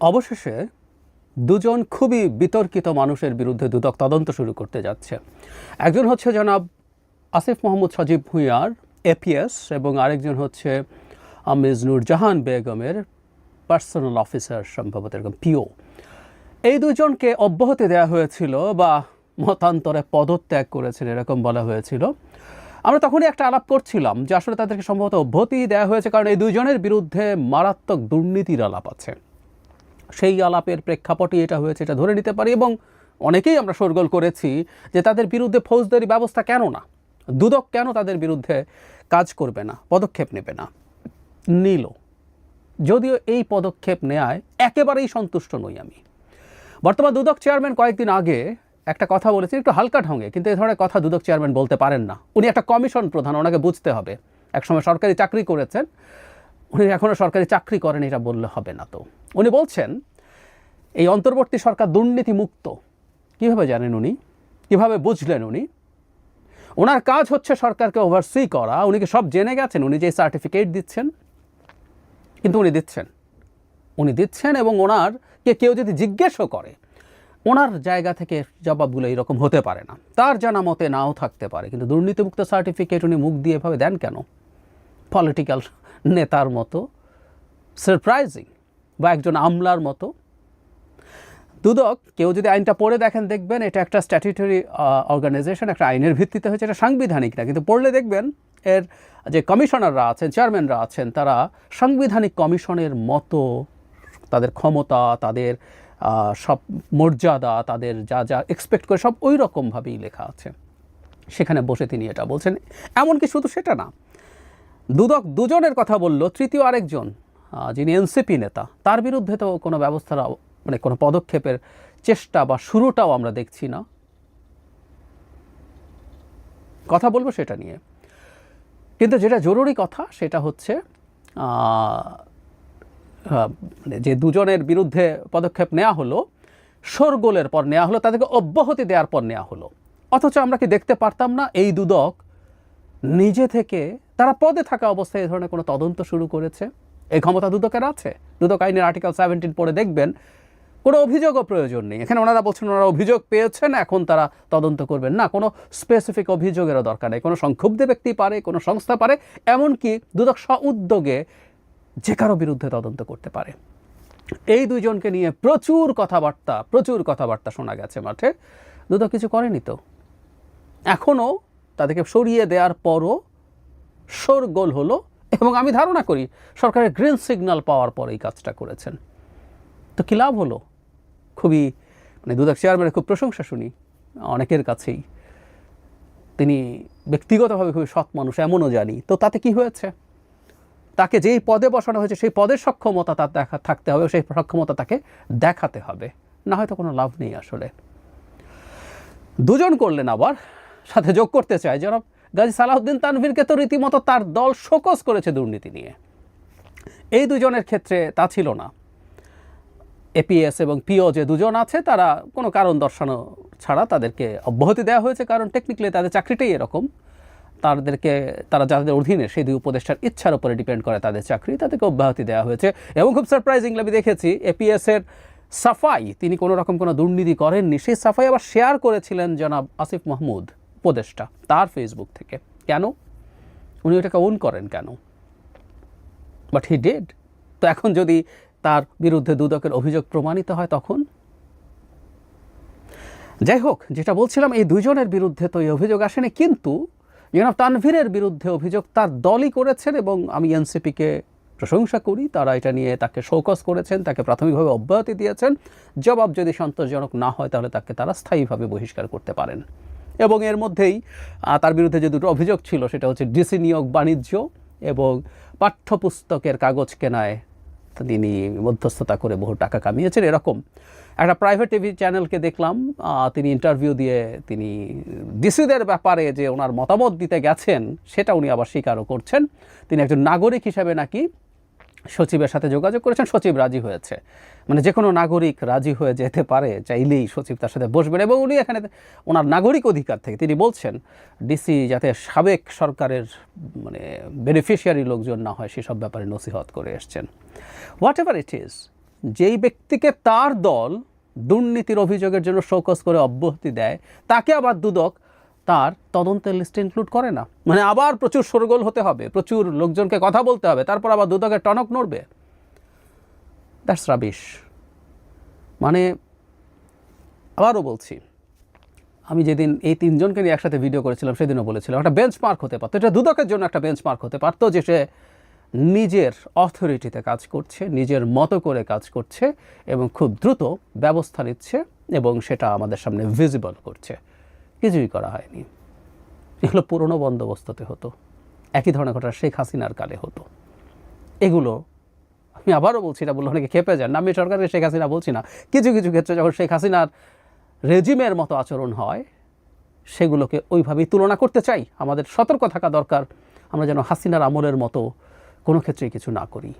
অবশেষে দুজন খুবই বিতর্কিত মানুষের বিরুদ্ধে দুদক তদন্ত শুরু করতে যাচ্ছে। একজন হচ্ছে জনাব আসিফ মোহাম্মদ সজীব ভুঁইয়ার এপিএস এবং আরেকজন হচ্ছে আমিজ নূরজাহান বেগমের পার্সোনাল অফিসার সম্ভবত এরকম পিও এই দুজনকে অব্যাহতি দেওয়া হয়েছিল বা মতান্তরে পদত্যাগ করেছেন এরকম বলা হয়েছিল। আমরা তখনই একটা আলাপ করছিলাম যে আসলে তাদেরকে সম্ভবত অব্যাহতি দেওয়া হয়েছে কারণ এই দুজনের বিরুদ্ধে মারাত্মক দুর্নীতির আলাপ আছে। সেই আলাপের প্রেক্ষাপটে এটা হয়েছে, এটা ধরে নিতে পারি এবং অনেকেই আমরা শোরগোল করেছি যে তাদের বিরুদ্ধে ফৌজদারি ব্যবস্থা কেন না? দুদক কেন তাদের বিরুদ্ধে কাজ করবে না, পদক্ষেপ নেবে না? নিল। যদিও এই পদক্ষেপ নেয়ায় একেবারেই সন্তুষ্ট নই আমি। বর্তমান দুদক চেয়ারম্যান কয়েকদিন আগে একটা কথা বলেছেন, একটু হালকা ঢঙে, কিন্তু এই ধরনের কথা দুদক চেয়ারম্যান বলতে পারেন না। উনি একটা কমিশন প্রধান, ওনাকে বুঝতে হবে। একসময় সরকারি চাকরি করেছেন উনি এখনও সরকারি চাকরি করেন, এটা বললে হবে না তো। উনি বলছেন, এই অন্তর্বর্তী সরকার দুর্নীতি মুক্ত কীভাবে জানেন উনি? কীভাবে বুঝলেন উনি? ওনার কাজ হচ্ছে সরকারকে ওভারসি করা। উনি কি সব জেনে গেছেন? উনি যে সার্টিফিকেট দিচ্ছেন। কিন্তু উনি দিচ্ছেন। উনি দিচ্ছেন এবং ওনার কে কেউ যদি জিজ্ঞেসও করে, ওনার জায়গা থেকে জবাবগুলো এরকম হতে পারে না। তার জানা মতে নাও থাকতে পারে। কিন্তু দুর্নীতিমুক্ত সার্টিফিকেট উনি মুখ দিয়ে এভাবে দেন কেন? পলিটিক্যাল নেতার মতো সারপ্রাইজিং বা একজন আমলার মতো। দুদক, কেউ যদি আইনটা পড়ে দেখেন, দেখবেন এটা একটা স্ট্যাটিউটরি অর্গানাইজেশন একটা আইনের ভিত্তিতে হয়েছে, এটা সাংবিধানিক না। কিন্তু পড়লে দেখবেন এর যে কমিশনাররা আছেন চেয়ারম্যানরা আছেন, তারা সাংবিধানিক কমিশনের মতো, তাদের ক্ষমতা, তাদের সব মর্যাদা, তাদের যা যা এক্সপেক্ট করে সব ওই রকমভাবেই লেখা আছে। সেখানে বসে তিনি এটা বলছেন। এমনকি শুধু সেটা না দুদক দুজনের কথা বলল, তৃতীয় আরেকজন যিনি এনসিপি নেতা, তার বিরুদ্ধে তো কোনো ব্যবস্থার মানে কোনো পদক্ষেপের চেষ্টা বা শুরুটাও আমরা দেখছি না। কথা বলব সেটা নিয়ে। কিন্তু যেটা জরুরি কথা, সেটা হচ্ছে মানে যে দুজনের বিরুদ্ধে পদক্ষেপ নেওয়া হলো, শোরগোলের পর নেওয়া হলো, তাদেরকে অব্যাহতি দেওয়ার পর নেওয়া হলো। অথচ আমরা কি দেখতে পারতাম না, এই দুদক নিজে থেকে তারা পদে থাকা অবস্থায় এই ধরনের কোনো তদন্ত শুরু করেছে? এই ক্ষমতা দুদকের আছে? দুদক আইনের আর্টিকেল সেভেন্টিন পড়ে দেখবেন, কোনো অভিযোগও প্রয়োজন নেই। এখানে ওনারা বলছেন ওনারা অভিযোগ পেয়েছেন, এখন তারা তদন্ত করবেন। না, কোনো স্পেসিফিক অভিযোগেরও দরকার নেই। কোনো সংক্ষুব্ধ ব্যক্তি পারে, কোনো সংস্থা পারে, এমনকি দুদক স্ব উদ্যোগে যে কারও বিরুদ্ধে তদন্ত করতে পারে। এই দুইজনকে নিয়ে প্রচুর কথাবার্তা প্রচুর কথাবার্তা শোনা গেছে মাঠে। দুদক কিছু করেনি তো? এখনও তাদেরকে সরিয়ে দেওয়ার পরও শোরগোল হলো এবং আমি ধারণা করি সরকারের গ্রিন সিগন্যাল পাওয়ার পর এই কাজটা করেছেন। তো কী লাভ হলো? খুবই মানে দুদক চেয়ারম্যানের খুব প্রশংসা শুনি অনেকের কাছেই। তিনি ব্যক্তিগতভাবে খুবই সৎ মানুষ, এমনও জানি। তো তাতে কি হয়েছে? তাকে যেই পদে বসানো হয়েছে সেই পদের সক্ষমতা তার দেখা থাকতে হবে, সেই সক্ষমতা তাকে দেখাতে হবে। না হয়তো কোনো লাভ নেই আসলে। দুজন করলেন আবার, সাথে যোগ করতে চায় জনাব। গাজী সালাউদ্দিন তানভীরকে তো রীতিমতো তার দল শোকস করেছে দুর্নীতি নিয়ে। এই দুজনের ক্ষেত্রে তা ছিল না। এপিএস এবং পিও যে দুজন আছে, তারা কোনো কারণ দর্শানো ছাড়া তাদেরকে অব্যাহতি দেওয়া হয়েছে, কারণ টেকনিক্যালি তাদের চাকরিটাই এরকম। তাদেরকে, তারা যাদের অধীনে সেই দুই উপদেষ্টার ইচ্ছার উপরে ডিপেন্ড করে তাদের চাকরি, তাদেরকে অব্যাহতি দেওয়া হয়েছে। এবং খুব সারপ্রাইজিংলি আমি দেখেছি এপিএসের সাফাই, তিনি কোনো রকম কোনো দুর্নীতি করেননি। সেই সাফাই আবার শেয়ার করেছিলেন জনাব আসিফ মাহমুদ। উপদেষ্টা তার ফেসবুক থেকে। কেন? উনি ওটাকে ওন করেন কেন? বাট হি ডেড তো এখন যদি তার বিরুদ্ধে দুদকের অভিযোগ প্রমাণিত হয় তখন? যাই হোক, যেটা বলছিলাম, এই দুজনের বিরুদ্ধে তো এই অভিযোগ আসেনি, কিন্তু জনাব তানভীরের বিরুদ্ধে অভিযোগ তার দলই করেছেন এবং আমি এনসিপিকে প্রশংসা করি, তারা এটা নিয়ে তাকে শোকস করেছেন, তাকে প্রাথমিকভাবে অব্যাহতি দিয়েছেন। জবাব যদি সন্তোষজনক না হয়, তাহলে তাকে তারা স্থায়ীভাবে বহিষ্কার করতে পারেন। এবং এর মধ্যেই তার বিরুদ্ধে যে দুটো অভিযোগ ছিল, সেটা হচ্ছে ডিসি নিয়োগ বাণিজ্য এবং পাঠ্যপুস্তকের কাগজ কেনায় তিনি মধ্যস্থতা করে বহু টাকা কামিয়েছেন, এরকম। একটা প্রাইভেট টিভি চ্যানেলকে দেখলাম তিনি ইন্টারভিউ দিয়ে তিনি ডিসিদের ব্যাপারে যে ওনার মতামত দিতে গেছেন, সেটা উনি আবার স্বীকারও করছেন। তিনি একজন নাগরিক হিসাবে নাকি সচিবের সাথে যোগাযোগ করেছেন, সচিব রাজি হয়েছে। মানে যে কোনো নাগরিক রাজি হয়ে যেতে পারে, চাইলেই সচিব তার সাথে বসবেন এবং উনি এখানে ওনার নাগরিক অধিকার থেকে তিনি বলছেন ডিসি যাতে সাবেক সরকারের মানে বেনিফিশিয়ারি লোকজন না হয়, সেসব ব্যাপারে নসিহত করে এসছেন। হোয়াট এভার ইট ইজ যেই ব্যক্তিকে তার দল দুর্নীতির অভিযোগের জন্য শোকস করে অব্যাহতি দেয়, তাকে আবার দুদক তার তদন্তের লিস্টে ইনক্লুড করে না। মানে আবার প্রচুর সরগোল হতে হবে, প্রচুর লোকজনকে কথা বলতে হবে, তারপর আবার দুদকের টনক নড়বে। দ্যাটস রাবিশ মানে আবারও বলছি, আমি যেদিন এই তিনজনকে নিয়ে একসাথে ভিডিও করেছিলাম, সেদিনও বলেছিলাম, একটা বেঞ্চমার্ক হতে পারতো। এটা দুদকের জন্য একটা বেঞ্চমার্ক হতে পারতো যে সে নিজের অথরিটিতে কাজ করছে, নিজের মতো করে কাজ করছে এবং খুব দ্রুত ব্যবস্থা নিচ্ছে এবং সেটা আমাদের সামনে ভিজিবল করছে। কিছুই করা হয়নি। এগুলো পুরনো বন্দোবস্ততে হতো। একই ধরনের ঘটনা শেখ হাসিনার কালে হতো। এগুলো, আমি আবারও বলছি, এটা বললে অনেকে খেপে যান। আমি সরকারের শেখ হাসিনা বলছি না। কিছু কিছু ক্ষেত্রে যখন শেখ হাসিনার রেজিমের মতো আচরণ হয়, সেগুলোকে ওইভাবেই তুলনা করতে চাই। আমাদের সতর্ক থাকা দরকার। আমরা যেন হাসিনার আমলের মতো কোনো ক্ষেত্রেই কিছু না করি।